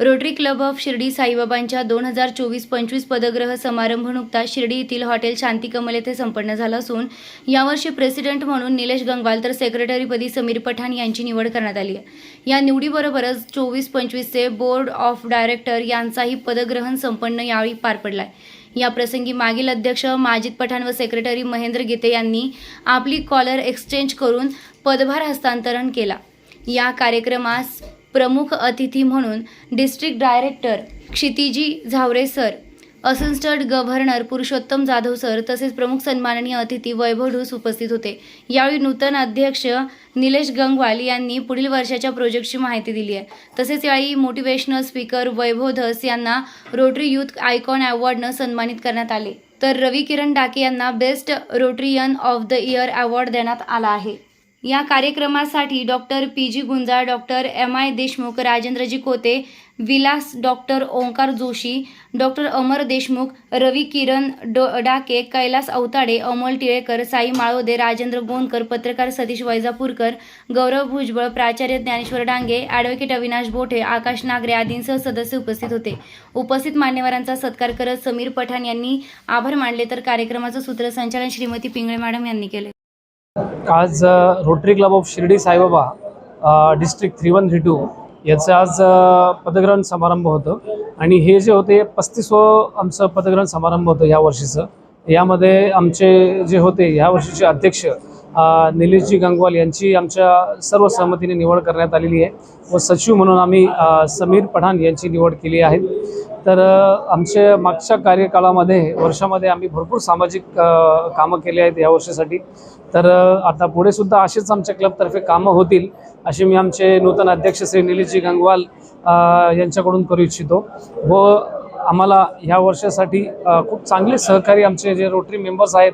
Rotary club of Shirdi साईबाबांच्या दोन हजार चोवीस पंचवीस पदग्रह समारंभ नुकताच शिर्डी येथील हॉटेल शांती कमल येथे संपन्न झाला असून यावर्षी प्रेसिडेंट म्हणून निलेश गंगवाल तर सेक्रेटरीपदी समीर पठाण यांची निवड करण्यात आली आहे. या निवडीबरोबरच चोवीस पंचवीसचे बोर्ड ऑफ डायरेक्टर यांचाही पदग्रहण संपन्न यावेळी पार पडलाय. या प्रसंगी मागील अध्यक्ष माजिद पठाण व सेक्रेटरी महेंद्र गीते यांनी आपली कॉलर एक्सचेंज करून पदभार हस्तांतरण केला. या कार्यक्रमास प्रमुख अतिथी म्हणून district director Kshitiji Zaware sir assistant governor Purushottam Jadhav sir तसेच प्रमुख सन्माननीय अतिथी वैभव ढूस उपस्थित होते. यावेळी नूतन अध्यक्ष निलेश गंगवाल यांनी पुढील वर्षाच्या प्रोजेक्टची माहिती दिली आहे. तसेच यावेळी मोटिवेशनल स्पीकर वैभव धस यांना रोटरी यूथ आयकॉन अवॉर्डनं सन्मानित करण्यात आले. तर रवी किरण डाके यांना best rotarian of the year award देण्यात आला आहे. या कार्यक्रमासाठी doctor P G Gunjal doctor M I Deshmukh Rajendraji Kote Vilas doctor Omkar Joshi doctor Amar Deshmukh Ravi Kiran डो डाके कैलास अवताडे अमोल टिळेकर साई माळोदे राजेंद्र गोंदकर पत्रकार सतीश वैजापूरकर गौरव भुजबळ प्राचार्य ज्ञानेश्वर डांगे ॲडव्होकेट अविनाश बोठे आकाश नागरे आदींसह सदस्य उपस्थित होते. उपस्थित मान्यवरांचा सत्कार करत समीर पठाण यांनी आभार मानले तर कार्यक्रमाचं सूत्रसंचालन श्रीमती पिंगळे मॅडम यांनी केले. आज rotary club of Shirdi Saibaba district three one three two याचं आज पदग्रहण समारंभ होतं. आणि हे जे होते पस्तीसवं आमचं पदग्रहण समारंभ होतं या वर्षीचं. यामध्ये आमचे जे होते ह्या वर्षीचे अध्यक्ष निलेशजी गंगवाल यांची आमच्या सर्व सहमतीने निवड करण्यात आलेली आहे. व सचिव म्हणून आम्ही समीर पठाण यांची निवड केली आहे. तर आमच्या मागच्या कार्यकाळामध्ये वर्षामध्ये आम्ही भरपूर सामाजिक कामं केली आहेत या वर्षासाठी. तर आता पुढेसुद्धा असेच आमच्या क्लबतर्फे कामं होतील असे मी आमचे नूतन अध्यक्ष श्री निलेशजी गंगवाल यांच्याकडून करू इच्छितो. व आम्हाला ह्या वर्षासाठी खूप चांगले सहकारी आमचे जे रोटरी मेंबर्स आहेत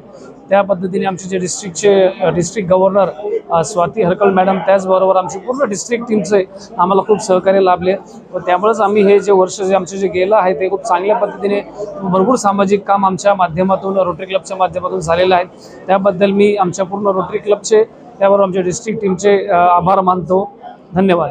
त्या पद्धतीने आमचे जे डिस्ट्रिक्टचे district governor Swati Harkal madam त्याचबरोबर आमची पूर्ण डिस्ट्रिक्ट टीमचे आम्हाला खूप सहकार्य लाभले. व त्यामुळेच आम्ही हे जे वर्ष जे आमचे जे गेलं आहे ते खूप चांगल्या पद्धतीने भरपूर सामाजिक काम आमच्या माध्यमातून रोटरी क्लबच्या माध्यमातून झालेलं आहे. त्याबद्दल मी आमच्या पूर्ण रोटरी क्लबचे त्याबरोबर आमच्या डिस्ट्रिक्ट टीमचे आभार मानतो. धन्यवाद.